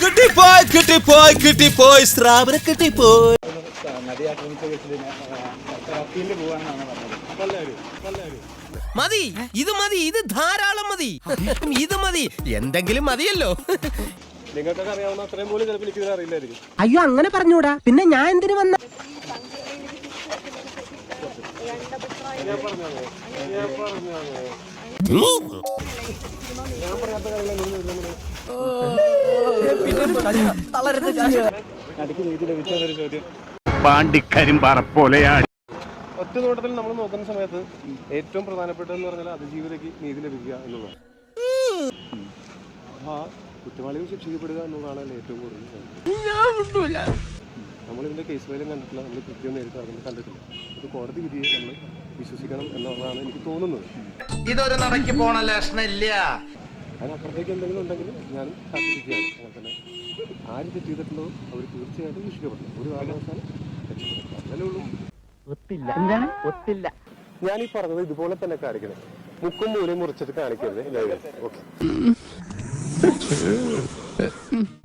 കിട്ടിപ്പോയി കിട്ടിപ്പോയി കിട്ടിപ്പോയി സ്രാവിനെ കിട്ടിപ്പോയി. നടി ആക്രമിച്ച കേസിൽ തെറാപ്പിയിൽ പോകാനാണ് പറഞ്ഞത് മതി ഇത് മതി ഇത് ധാരാളം മതി. ഇത് മതി. എന്തെങ്കിലും മതിയല്ലോ. നിങ്ങൾക്കൊക്കെ അറിയാവുന്ന അത്രയും പോലും ചിലപ്പോൾ അറിയില്ലായിരിക്കും. അയ്യോ അങ്ങനെ പറഞ്ഞൂടാ. പിന്നെ ഞാൻ എന്തിനു വന്ന പാണ്ടിക്കരിമ്പാറ പോലെയാണ് ഒറ്റ നോട്ടത്തിൽ നമ്മൾ നോക്കുന്ന സമയത്ത് ഏറ്റവും പ്രധാനപ്പെട്ടതെന്ന് പറഞ്ഞാൽ അതിജീവിതയ്ക്ക് നീതി ലഭിക്കുക എന്നുള്ളതാണ്. ആ കുറ്റവാളികൾ ശിക്ഷിക്കപ്പെടുക എന്നുള്ളതാണ് ഏറ്റവും കൂടുതൽ നമ്മളിതിന്റെ കേസ് ഫയലും കണ്ടിട്ടില്ല. നമ്മൾ കൃത്യം നേരിട്ട് അറിഞ്ഞ് കണ്ടിട്ടില്ല. ഇത് കോടതി വിധിയെ നമ്മൾ വിശ്വസിക്കണം എന്നുള്ളതാണ് എനിക്ക് തോന്നുന്നത്. ഇതൊരു നടക്ക് പോണ ലക്ഷണമില്ല അതിനപ്പുറത്തേക്ക് എന്തെങ്കിലും ഉണ്ടെങ്കിൽ ഞാൻ കാത്തിരിക്കുകയാണ് അങ്ങനെ തന്നെ ആര് തെറ്റ് ചെയ്തിട്ടുണ്ടോ അവർ തീർച്ചയായിട്ടും ശിക്ഷിക്കപ്പെടണം ഒരു കാരണവശാലും രക്ഷപ്പെടണം അതല്ലേ ഉള്ളൂ. എന്താണ്? ഒത്തില്ല. ഞാൻ ഈ പറഞ്ഞത് ഇതുപോലെ തന്നെ കാണിക്കണം. മുക്കും മൂലയും മുറിച്ചിട്ട് കാണിക്കരുത്. ഓക്കെ